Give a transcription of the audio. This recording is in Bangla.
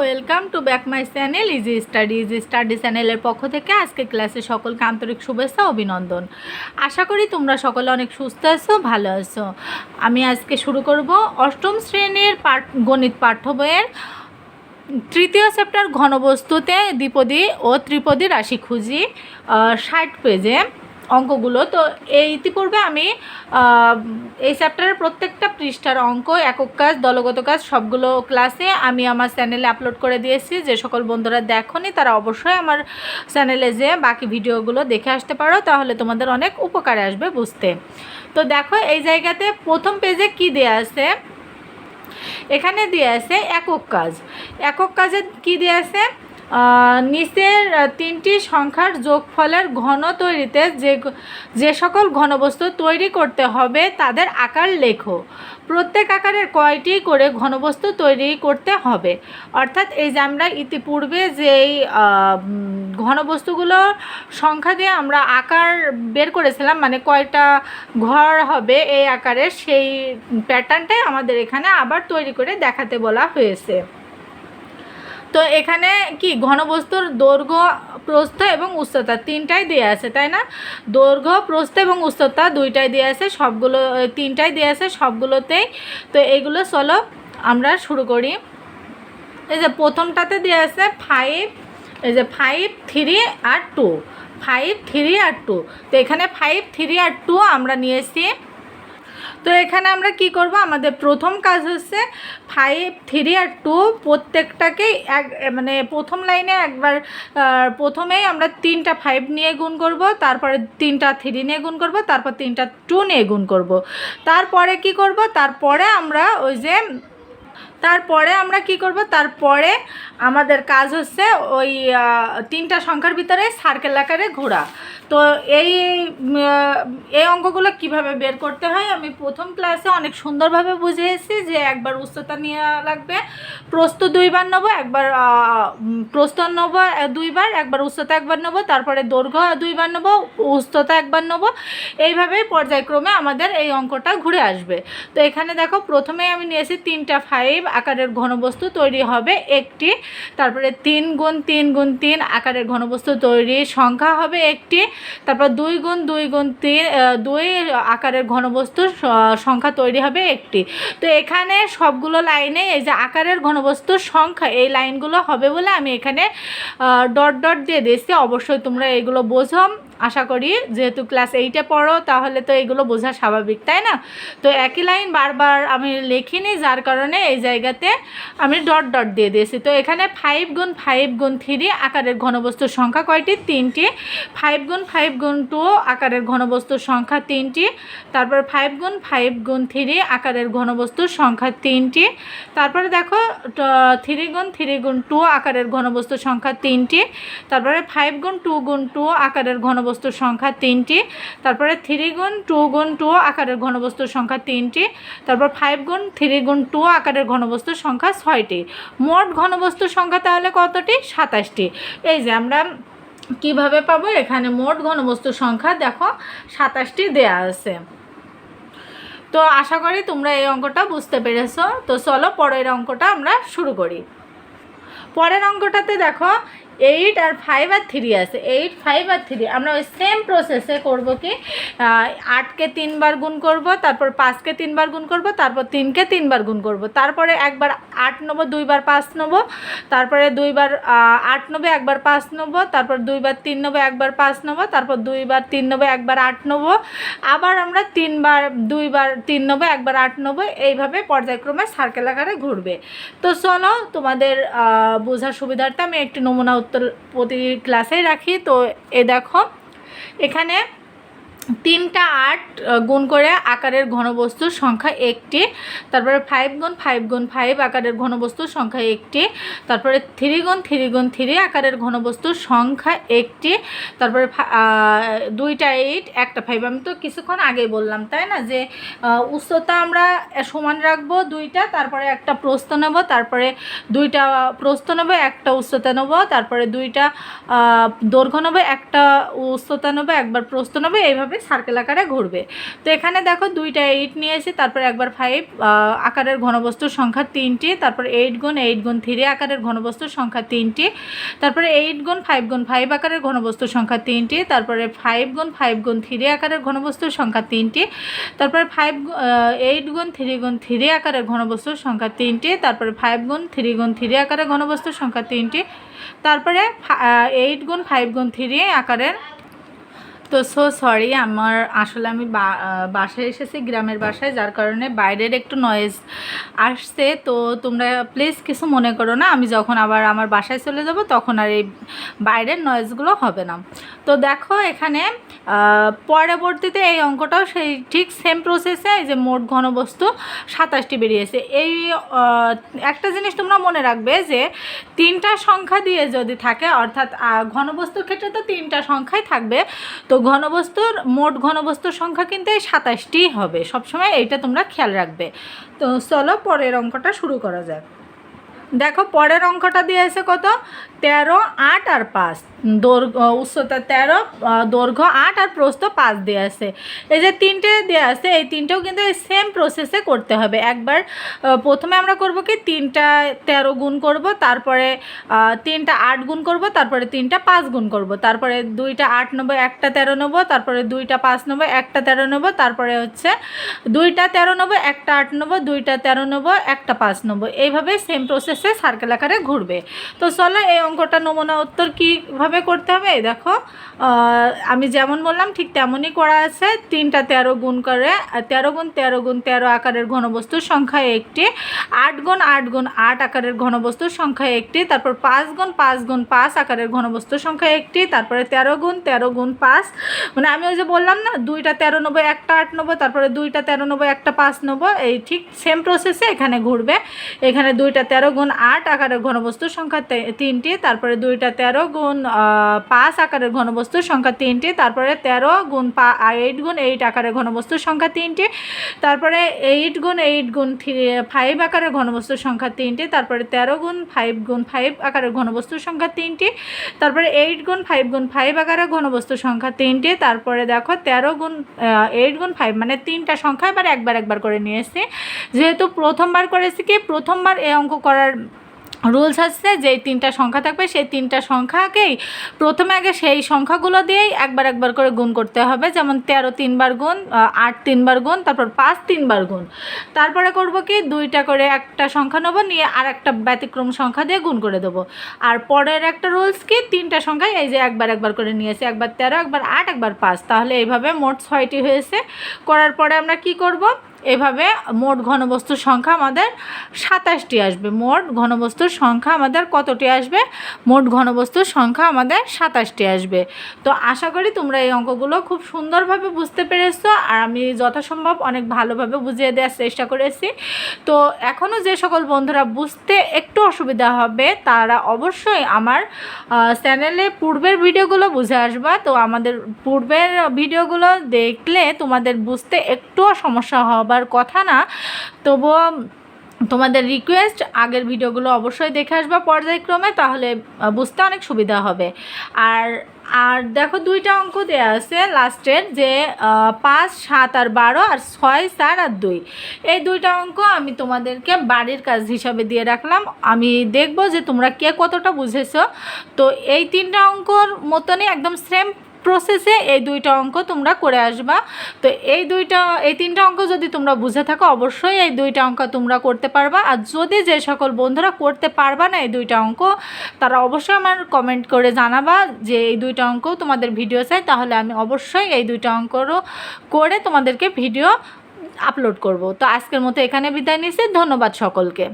Welcome to back my channel easy study easy study চ্যানেলের পক্ষ থেকে আজকে ক্লাসে সকলকে আন্তরিক শুভেচ্ছা, অভিনন্দন। আশা করি তোমরা সকলে অনেক সুস্থ আছো, ভালো আছো। আমি আজকে শুরু করব অষ্টম শ্রেণির পাঠ গণিত পাঠ্য বইয়ের তৃতীয় চ্যাপ্টার ঘনবস্তুতে দ্বিপদী ও ত্রিপদী রাশি খুঁজি ষাট পেজে অঙ্কগুলো। তো এই ইতিপূর্বে আমি এই চ্যাপ্টারের প্রত্যেকটা পৃষ্ঠার অঙ্ক, একক কাজ, দলগত কাজ, সবগুলো ক্লাসে আমি আমার চ্যানেলে আপলোড করে দিয়েছি। যে সকল বন্ধুরা দেখোনি, তারা অবশ্যই আমার চ্যানেলে যে বাকি ভিডিওগুলো দেখে আসতে পারো, তাহলে তোমাদের অনেক উপকারে আসবে বুঝতে। তো দেখো, এই জায়গাতে প্রথম পেজে কি দেয়া আছে? এখানে দিয়ে আছে একক কাজ। একক কাজে কি দিয়ে আছে? নিচের তিনটি সংখ্যার যোগফলের ঘন তৈরিতে যে যে সকল ঘনবস্তু তৈরি করতে হবে তাদের আকার লেখো। প্রত্যেক আকারের কয়টি করে ঘনবস্তু তৈরি করতে হবে? অর্থাৎ এই যে আমরা ইতিপূর্বে যেই ঘনবস্তুগুলো সংখ্যা দিয়ে আমরা আকার বের করেছিলাম মানে কয়টা ঘর হবে এই আকারের সেই প্যাটার্নটাই আমাদের এখানে আবার তৈরি করে দেখাতে বলা হয়েছে। তো এখানে কি ঘনবস্তুর দৈর্ঘ্য, প্রস্থ এবং উচ্চতা তিনটাই দেওয়া আছে, তাই না? দৈর্ঘ্য, প্রস্থ এবং উচ্চতা দুইটাই দেওয়া আছে, সবগুলো তিনটাই দেওয়া আছে সবগুলোতেই। তো এগুলো চলো আমরা শুরু করি। এই যে প্রথমটাতে দেওয়া আছে ফাইভ এই যে ফাইভ থ্রি আর টু ফাইভ থ্রি আর টু তো এখানে ফাইভ থ্রি আর টু আমরা নিয়েছি। তো এখানে আমরা কি করব? আমাদের প্রথম কাজ হচ্ছে ফাইভ থ্রি আর টু প্রত্যেকটাকে এক মানে প্রথম লাইনে একবার প্রথমেই আমরা তিনটা ফাইভ নিয়ে গুণ করব, তারপরে তিনটা থ্রি নিয়ে গুণ করব, তারপর তিনটা টু নিয়ে গুণ করব। তারপরে কি করব? তারপরে আমরা ওই যে তারপরে আমরা কি করব? তারপরে আমাদের কাজ হচ্ছে ওই তিনটা সংখ্যার ভিতরে সার্কেল আকারে ঘোরা। তো এই এই অঙ্কগুলো কীভাবে বের করতে হয়? আমি প্রথম ক্লাসে অনেক সুন্দরভাবে বুঝিয়েছি যে একবার উচ্চতা নিয়ে লাগবে, প্রস্থ দুইবার নেব, একবার প্রস্থ নেব দুইবার, একবার উচ্চতা একবার নেব, তারপরে দৈর্ঘ্য দুইবার নেব, উচ্চতা একবার নেব। এইভাবেই পর্যায়ক্রমে আমাদের এই অঙ্কটা ঘুরে আসবে। তো এখানে দেখো প্রথমে আমি নিয়েছি তিনটা ফাইভ আকারের ঘনবস্তু তৈরি হবে একটি। তারপরে তিন গুণ তিন গুণ তিন আকারের ঘনবস্তু তৈরি সংখ্যা হবে একটি। তারপর দুই গুণ দুই গুণ তিন দুই আকারের ঘনবস্তুর স- সংখ্যা তৈরি হবে একটি। তো এখানে সবগুলো লাইনে এই যে আকারের ঘনবস্তুর সংখ্যা, এই লাইনগুলো হবে বলে আমি এখানে ডট ডট দিয়ে দিয়েছি। অবশ্যই তোমরা এগুলো বোঝো। আশা করি, যেহেতু ক্লাস এইটে পড়ো, তাহলে তো এগুলো বোঝা স্বাভাবিক, তাই না? তো একই লাইন বারবার আমি লিখিনি, যার কারণে এই জায়গাতে আমি ডট ডট দিয়ে দিয়েছি। তো এখানে ফাইভ গুণ ফাইভ গুণ থ্রি আকারের ঘনবস্তুর সংখ্যা কয়টি? তিনটি। ফাইভ গুণ ফাইভ গুণ টু আকারের ঘনবস্তুর সংখ্যা তিনটি। তারপর ফাইভ গুণ ফাইভ গুণ থ্রি আকারের ঘনবস্তুর সংখ্যা তিনটি। তারপরে দেখো থ্রি গুণ থ্রি গুণ টু আকারের ঘনবস্তুর সংখ্যা তিনটি। তারপরে ফাইভ গুণ টু গুণ টু আকারের ঘনবস্তুর সংখ্যা তিনটি, তারপরে থ্রি গুণ টু গুণ টু আকারের ঘনবস্তুর সংখ্যা তিনটি, তারপর ফাইভ গুণ থ্রি গুণ টু আকারের ঘনবস্তুর সংখ্যা ছয়টি। মোট ঘনবস্তুর সংখ্যা তাহলে কতটি? সাতাশটি। এই যে আমরা কীভাবে পাবো? এখানে মোট ঘনবস্তুর সংখ্যা দেখো, সাতাশটি দেয়া আছে। তো আশা করি তোমরা এই অঙ্কটা বুঝতে পেরেছ। তো চলো পরের অঙ্কটা আমরা শুরু করি। পরের অঙ্কটাতে দেখো এইট আর ফাইভ আর থ্রি আছে। এইট ফাইভ আর থ্রি আমরা ওই সেম প্রসেসে করব কি আটকে তিনবার গুণ করব, তারপর পাঁচকে তিনবার গুণ করব, তারপর তিনকে তিনবার গুণ করব। তারপরে একবার আট নেব দুইবার পাঁচ নেব, তারপরে দুইবার আট নেব একবার পাঁচ নেব, তারপর দুইবার তিন নেব একবার পাঁচ নেব, তারপর দুইবার তিন নেব একবার আট নেব। আবার আমরা তিনবার দুইবার তিন নেব একবার আট নেব, এইভাবে পর্যায়ক্রমে সার্কেল আকারে ঘুরবে। তো চলো তোমাদের বোঝার সুবিধার্থে আমি একটি নমুনা প্রতি ক্লাসেই রাখি। তো এ দেখো এখানে তিনটা আট গুণ করে আকারের ঘনবস্তুর সংখ্যা একটি, তারপরে ফাইভ গুণ ফাইভ গুণ ফাইভ আকারের ঘনবস্তুর সংখ্যা একটি, তারপরে থ্রি গুণ থ্রি গুণ থ্রি আকারের ঘনবস্তুর সংখ্যা একটি, তারপরে দুইটা এইট একটা ফাইভ আমি তো কিছুক্ষণ আগেই বললাম, তাই না? যে উচ্চতা আমরা সমান রাখব দুইটা, তারপরে একটা প্রস্থ নেব, তারপরে দুইটা প্রস্থ নেব, একটা উচ্চতা নেব, তারপরে দুইটা দৈর্ঘ্য নেব, একটা উচ্চতা নেব, একবার প্রস্থ নেব, এইভাবে সার্কেল আকারে ঘুরবে। তো এখানে দেখো দুইটা এইট নিয়েছি, তারপর একবার ফাইভ আকারের ঘনবস্তুর সংখ্যা তিনটি, তারপর এইট গুণ এইট গুণ থ্রি আকারের ঘনবস্তুর সংখ্যা তিনটি, তারপরে এইট গুণ ফাইভ গুণ ফাইভ আকারের ঘনবস্তুর সংখ্যা তিনটি, তারপরে ফাইভ গুণ ফাইভ গুণ থ্রি আকারের ঘনবস্তুর সংখ্যা তিনটি, তারপরে ফাইভ এইট গুণ থ্রি গুণ থ্রি আকারের ঘনবস্তুর সংখ্যা তিনটি, তারপরে ফাইভ গুণ থ্রি গুণ থ্রি আকারের ঘনবস্তুর সংখ্যা তিনটি, তারপরে এইট গুণ ফাইভ গুণ থ্রি আকারের তো সো সরি আমার আসলে আমি বাসায় এসেছি, গ্রামের বাসায়, যার কারণে বাইরের একটু নয়েজ আসছে। তো তোমরা প্লিজ কিছু মনে করো না, আমি যখন আবার আমার বাসায় চলে যাব, তখন আর এই বাইরের নয়েজগুলো হবে না। তো দেখো এখানে পরবর্তীতে এই অঙ্কটাও সেই ঠিক সেম প্রসেসে এই যে মোট ঘনবস্তু সাতাশটি বেরিয়েছে। এই একটা জিনিস তোমরা মনে রাখবে যে, তিনটা সংখ্যা দিয়ে যদি থাকে, অর্থাৎ ঘনবস্তুর ক্ষেত্রে তো তিনটা সংখ্যাই থাকবে, তো ঘনবস্তুর, মোট ঘনবস্তুর সংখ্যা কিন্তু এই সাতাশটি হবে। সবসময় এইটা তোমরা খেয়াল রাখবে। তো চলো পরের অঙ্কটা শুরু করা যাক। দেখো, পরের অঙ্কটা দিয়েছে কত? তেরো, আট আর পাঁচ। দৈর্ঘ্য উচ্চতা তেরো দৈর্ঘ্য, আট আর প্রস্থ পাঁচ দেওয়া আছে। এই যে তিনটে দেওয়া আছে, এই তিনটেও কিন্তু সেম প্রসেসে করতে হবে। একবার প্রথমে আমরা করব কি, তিনটা তেরো গুণ করব, তারপরে তিনটা আট গুণ করব, তারপরে তিনটা পাঁচ গুণ করব। তারপরে দুইটা আট নেব, একটা তেরো নেব, তারপরে দুইটা পাঁচ নেব, একটা তেরো নেব, তারপরে হচ্ছে দুইটা তেরো নেব, একটা আট নেব, দুইটা তেরো নেব, একটা পাঁচ নেব। এইভাবে সেম প্রসেসে সার্কেল আকারে ঘুরবে। তো চলো এই অঙ্কটা নমুনা উত্তর কীভাবে করতে হবে? দেখো আমি যেমন বললাম, ঠিক তেমনই করা আছে। তিনটা তেরো গুণ করে তেরো গুণ তেরো গুণ, তেরো আকারের ঘনবস্তুর সংখ্যা একটি। আট গুণ আট গুণ, আট আকারের ঘনবস্তুর সংখ্যা একটি। তারপর পাঁচ গুণ পাঁচ গুণ, পাঁচ আকারের ঘনবস্তুর সংখ্যা একটি। তারপরে তেরো গুণ তেরো গুণ, পাঁচ। মানে আমি ওই যে বললাম না, দুইটা তেরো নেব, একটা আট নেব, তারপরে দুইটা তেরো নেব, একটা পাঁচ নেব, এই ঠিক সেম প্রসেসে এখানে ঘুরবে। এখানে দুইটা তেরো গুণ, আট আকারের ঘনবস্তুর সংখ্যা তিনটি। তারপরে দুইটা তেরো গুণ পাঁচ আকারের ঘনবস্তুর সংখ্যা তিনটি, তারপরে তেরো গুণ পা এইট গুণ এইট আকারের ঘনবস্তুর সংখ্যা তিনটি, তারপরে এইট গুণ এইট গুণ থ্রি ফাইভ আকারের ঘনবস্তুর সংখ্যা তিনটি, তারপরে তেরো গুণ ফাইভ গুণ ফাইভ আকারের ঘনবস্তুর সংখ্যা তিনটি, তারপরে এইট গুণ ফাইভ গুণ ফাইভ আকারের ঘনবস্তুর সংখ্যা তিনটি, তারপরে দেখো তেরো গুণ এইট গুণ ফাইভ মানে তিনটা সংখ্যা এবার একবার একবার করে নিয়ে এসেছি। যেহেতু প্রথমবার করেছি কি? প্রথমবার এই অঙ্ক করার রুলস হচ্ছে যেই তিনটা সংখ্যা থাকবে, সেই তিনটা সংখ্যাকেই প্রথমে আগে সেই সংখ্যাগুলো দিয়েই একবার একবার করে গুণ করতে হবে। যেমন তেরো তিনবার গুণ আট তিনবার গুণ, তারপর পাঁচ তিনবার গুণ। তারপরে করব কি, দুইটা করে একটা সংখ্যা নেব, নিয়ে আর একটা ব্যতিক্রম সংখ্যা দিয়ে গুণ করে দেবো। আর পরের একটা রুলস কি, তিনটা সংখ্যায় এই যে একবার একবার করে নিয়েছে, একবার তেরো, একবার আট, একবার পাঁচ। তাহলে এইভাবে মোট ছয়টি হয়েছে। করার পরে আমরা কি করব এভাবে মোট ঘনবস্তুর সংখ্যা আমাদের সাতাশটি আসবে। মোট ঘনবস্তুর সংখ্যা আমাদের কতটি আসবে? মোট ঘনবস্তুর সংখ্যা আমাদের সাতাশটি আসবে। তো আশা করি তোমরা এই অঙ্কগুলো খুব সুন্দরভাবে বুঝতে পেরেছ আর আমি যথাসম্ভব অনেক ভালোভাবে বুঝিয়ে দেওয়ার চেষ্টা করেছি। তো এখনও যে সকল বন্ধুরা বুঝতে একটু অসুবিধা হবে, তারা অবশ্যই আমার চ্যানেলে পূর্বের ভিডিওগুলো বুঝে আসবা। তো আমাদের পূর্বের ভিডিওগুলো দেখলে তোমাদের বুঝতে একটুও সমস্যা হবার কথা না। তবুও তোমাদের রিকোয়েস্ট আগের ভিডিওগুলো অবশ্যই দেখে আসবা পর্যায়ক্রমে, তাহলে বুঝতে অনেক সুবিধা হবে। আর আর দেখো দুইটা অঙ্ক দেওয়া আছে লাস্টের যে পাঁচ, সাত আর বারো, আর ছয়, চার আর দুই। এই দুইটা অঙ্ক আমি তোমাদেরকে বাড়ির কাজ হিসাবে দিয়ে রাখলাম। আমি দেখব যে তোমরা কে কতটা বুঝেছ। তো এই তিনটা অঙ্কর মতনই একদম সেম প্রসেসে এই দুইটা অঙ্ক তোমরা করে আসবা। তো এই দুইটা, এই তিনটা অঙ্ক যদি তোমরা বুঝে থাকো, অবশ্যই এই দুইটা অঙ্ক তোমরা করতে পারবা। আর যদি যে সকল বন্ধুরা করতে পারবা না এই দুইটা অঙ্ক, তারা অবশ্যই আমার কমেন্ট করে জানাবা যে এই দুইটা অঙ্ক তোমাদের ভিডিও চাই। তাহলে আমি অবশ্যই এই দুইটা অঙ্করও করে তোমাদেরকে ভিডিও আপলোড করব। তো আজকের মতো এখানে বিদায় নিচ্ছি। ধন্যবাদ সকলকে।